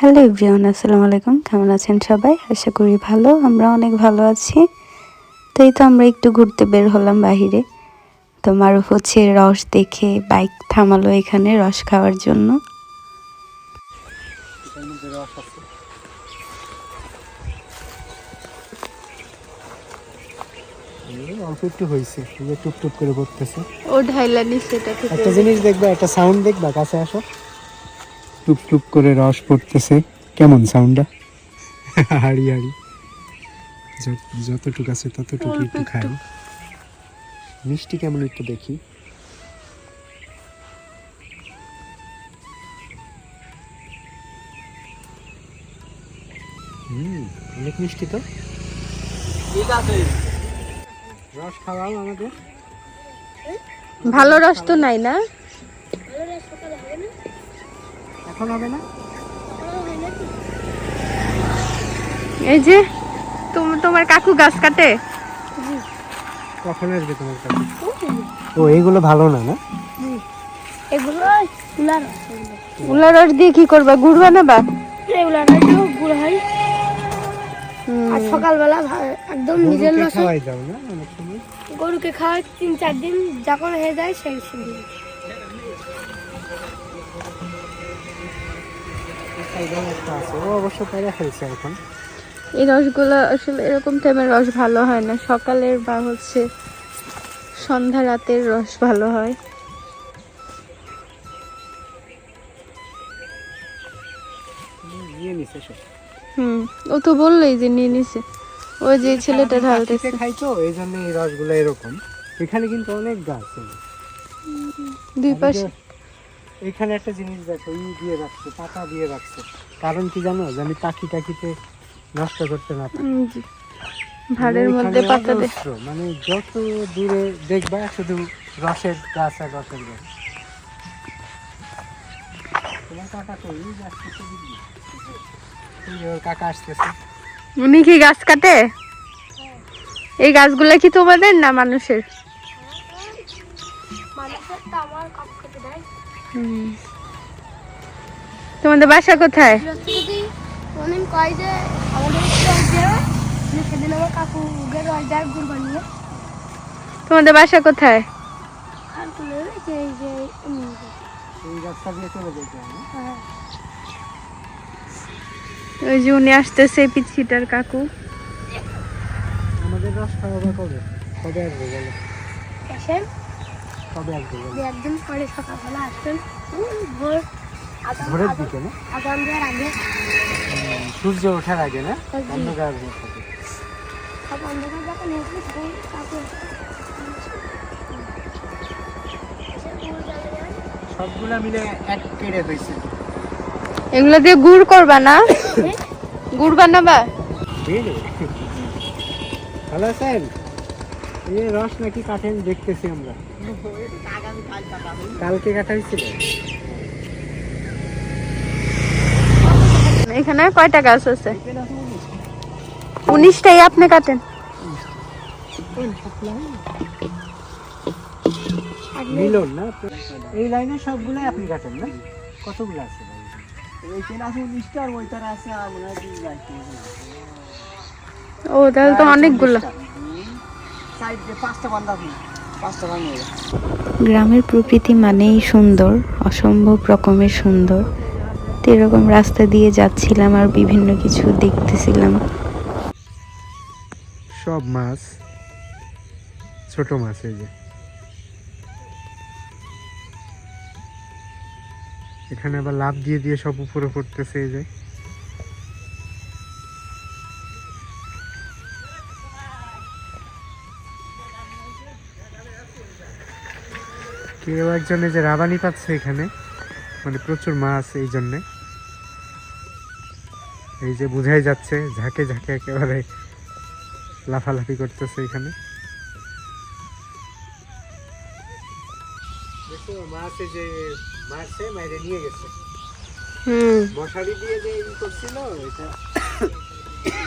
Hello everyone আসসালামু আলাইকুম। কেমন আছেন সবাই? আশা করি ভালো আমরা অনেক ভালো আছি। তো এই তো আমরা একটু ঘুরতে বের হলাম বাহিরে। তো মারুফ হচ্ছে রস দেখে বাইক থামালো এখানে রস খাওয়ার জন্য। এটার মধ্যে রস আছে এই অল্প একটু হয়েছে টুপ টুপ করে পড়তেছে ও ঢাইলানি সেটা থেকে একটা জিনিস দেখবা একটা সাউন্ড দেখবা কাছে আসো। টুপ টুপ করে রস পড়তেছে। কেমন সাউন্ডটা হাড়ি হাড়ি। যত- যতটুকু আছে ততটুকু একটু। খাই। মিষ্টি কেমন একটু দেখি। হুম অনেক মিষ্টি তো। রস খাওয়াও আমাদের। ভালো রস তো নাই না। এখন হবে না? এই যে তুমি তোমার কাকু গাছ কাটে? কখন আসবে তোমার কাছে ও এইগুলো ভালো না না? এগুলো রস দিয়ে কি করবা? গুড় বানাবা? এগুলো গুড় হয়। আর সকালবেলা একদম নিজের গরুকে রসে। খাওয়াই দাও না অনেক সময়? গরুকে খাওয়াই তিন চার দিন যখন হয়ে যায় সেই একটা আছে। ও অবশ্য পেরে ফেলছে এখন। এই রসগুলো আসলে এরকম টাইমের রস ভালো হয় না। সকালের বা হচ্ছে সন্ধ্যা রাতের রস ভালো হয়। হুম ও তো বললোই যে নিয়ে নিছে। ওই যে ছেলেটা ঢালতেছে। খাই তো এই জন্য এই রসগুলো এরকম। এখানে কিন্তু অনেক গাছ দুই পাশে। এখানে একটা জিনিস দেখো ই দিয়ে রাখছে পাতা দিয়ে রাখছে। কারণ কি জানো? জানি পাখি টাকিতে নষ্ট করতে না পারে। ভাড়ের মানে মধ্যে পাতা মানে যত দূরে দেখবা শুধু রসের গাছ আর রসের গাছ। তোমার কাকা তো এই গাছ যে কাকা আসতেছে। উনি কি গাছ কাটে? এই গাছগুলা কি তোমাদের না মানুষের? তোমাদের বাসা কোথায়? কোনদিন কয় যে আমাদের সেদিন আমার কাকু তোমাদের বাসা কোথায়? রাস্তা হ্যাঁ। ওই যে উনি আসতেছে পিছিটার কাকু। আমাদের রস খাওয়াবে কবে? কবে আসবে বলো? কবে পরে সকালবেলা আসবেন। উম, ভোর ভোরের দিকে না? আগে। সূর্য ওঠার আগে না। অন্ধকার থাকে সব অন্ধকার যখন হয়েছে তখন কাকু সবগুলা মিলে এক কেড়ে হয়েছে। এগুলো দিয়ে গুড় করবা না? গুড় বানাবা? ভালো আছেন? এই রস নাকি কাটেন দেখতেছি আমরা। কালকে কাটা হয়েছিল এখানে কয়টা গাছ আছে? উনিশটাই আপনি কাটেন। মিলন না? এই লাইনে সবগুলাই আপনি কাটেন না? কতগুলো আছে? ও তাহলে তো অনেকগুলো। গ্রামের প্রকৃতি মানেই সুন্দর অসম্ভব রকমের সুন্দর। তো এরকম রাস্তা দিয়ে যাচ্ছিলাম আর বিভিন্ন কিছু দেখতেছিলাম। সব মাছ ছোট মাছ এই যে। এখানে আবার লাভ দিয়ে দিয়ে সব উপরে পড়তেছে এই যে। কেউ একজন এই যে রাবানি পাচ্ছে এখানে মানে প্রচুর মাছ এই জন্যে। এই যে বুঝাই যাচ্ছে ঝাঁকে ঝাঁকে একেবারে লাফালাফি করতেছে এখানে। মাছ যে মাইরে নিয়ে গেছে। হুম। মশারি দিয়ে যে করছিল এটা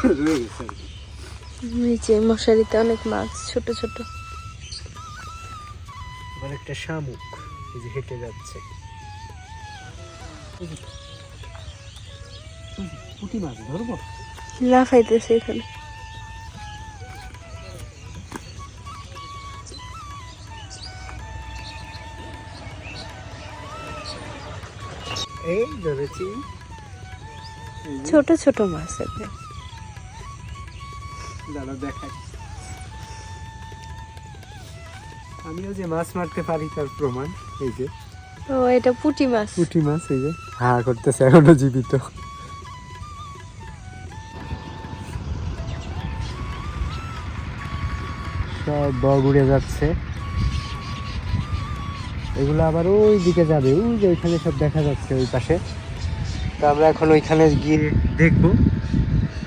রয়ে গেছে নিচে মশারিতে অনেক মাছ ছোট ছোট। আবার একটা শামুক এই যে হেঁটে যাচ্ছে। পুঁটি মাছ ধরবো? লাফাইতেছে এখানে। এই ধরেছি। ছোট ছোট মাছ আছে দাদা দেখাই আমিও যে মাছ মারতে পারি তার প্রমাণ এই যে। ও এটা পুঁটি মাছ। পুঁটি মাছ এই যে। হা করতেছে এখনও জীবিত। সব বগ উড়ে যাচ্ছে। এগুলো আবার ওই দিকে যাবে ওই যে ওইখানে সব দেখা যাচ্ছে ওই পাশে। তো আমরা এখন ওইখানে গিয়ে দেখব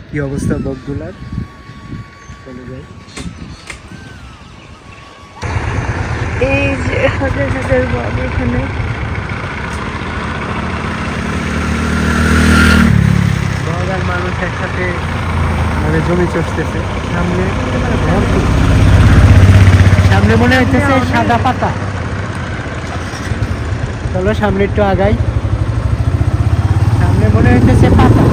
কি অবস্থা বগগুলার। চলে যাই। এই যে হাজার হাজার বল এখানে। আর মানুষ একসাথে মানে জমি চষতেছে। সামনে সামনে মনে হইতেছে সাদা পাতা। চলো সামনে একটু আগাই। সামনে মনে হইতেছে পাতা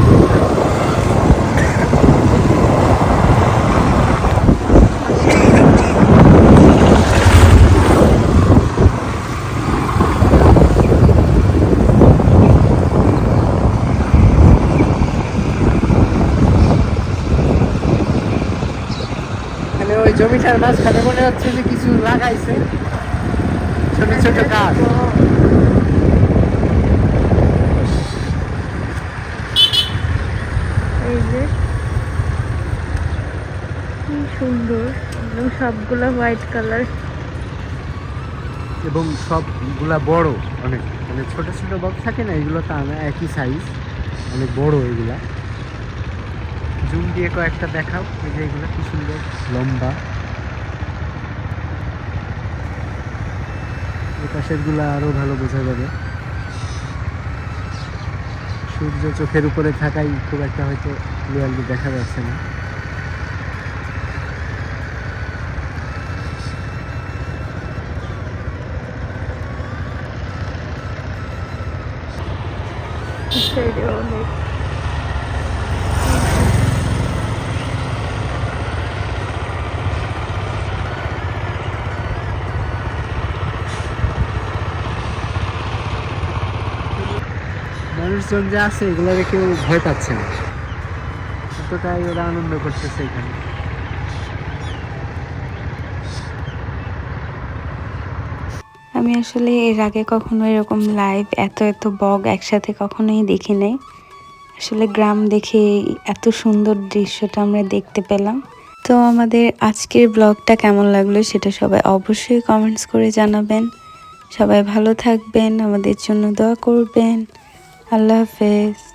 মানে ওই জমিটার মাঝখানে মনে হচ্ছে যে কিছু লাগাইছে। ছোট ছোট গাছ। যে সুন্দর। একদম সবগুলা হোয়াইট কালার। এবং সবগুলা বড় অনেক। মানে ছোট ছোট বক থাকে না এগুলো তা না একই সাইজ অনেক বড় এগুলা। জুম দিয়ে কয়েকটা দেখাও। এই যে এগুলো কি সুন্দর। লম্বা। এই পাশেরগুলা আরও ভালো বোঝা যাবে। সূর্য চোখের উপরে থাকাই খুব একটা হয়তো ক্লিয়ারলি দেখা যাচ্ছে না। সাইডে অনেক মানুষজন যে আছে এগুলোকে কেউ ভয় পাচ্ছে না। এতটাই ওরা আনন্দ করতেছে এখানে। আমি আসলে এর আগে কখনো এরকম লাইভ এত এত বগ একসাথে কখনোই দেখি নাই। আসলে গ্রাম দেখে এত সুন্দর দৃশ্যটা আমরা দেখতে পেলাম। তো আমাদের আজকের ব্লগটা কেমন লাগল সেটা সবাই অবশ্যই কমেন্টস করে জানাবেন। সবাই ভালো থাকবেন, আমাদের জন্য দোয়া করবেন। আল্লাহ হাফেজ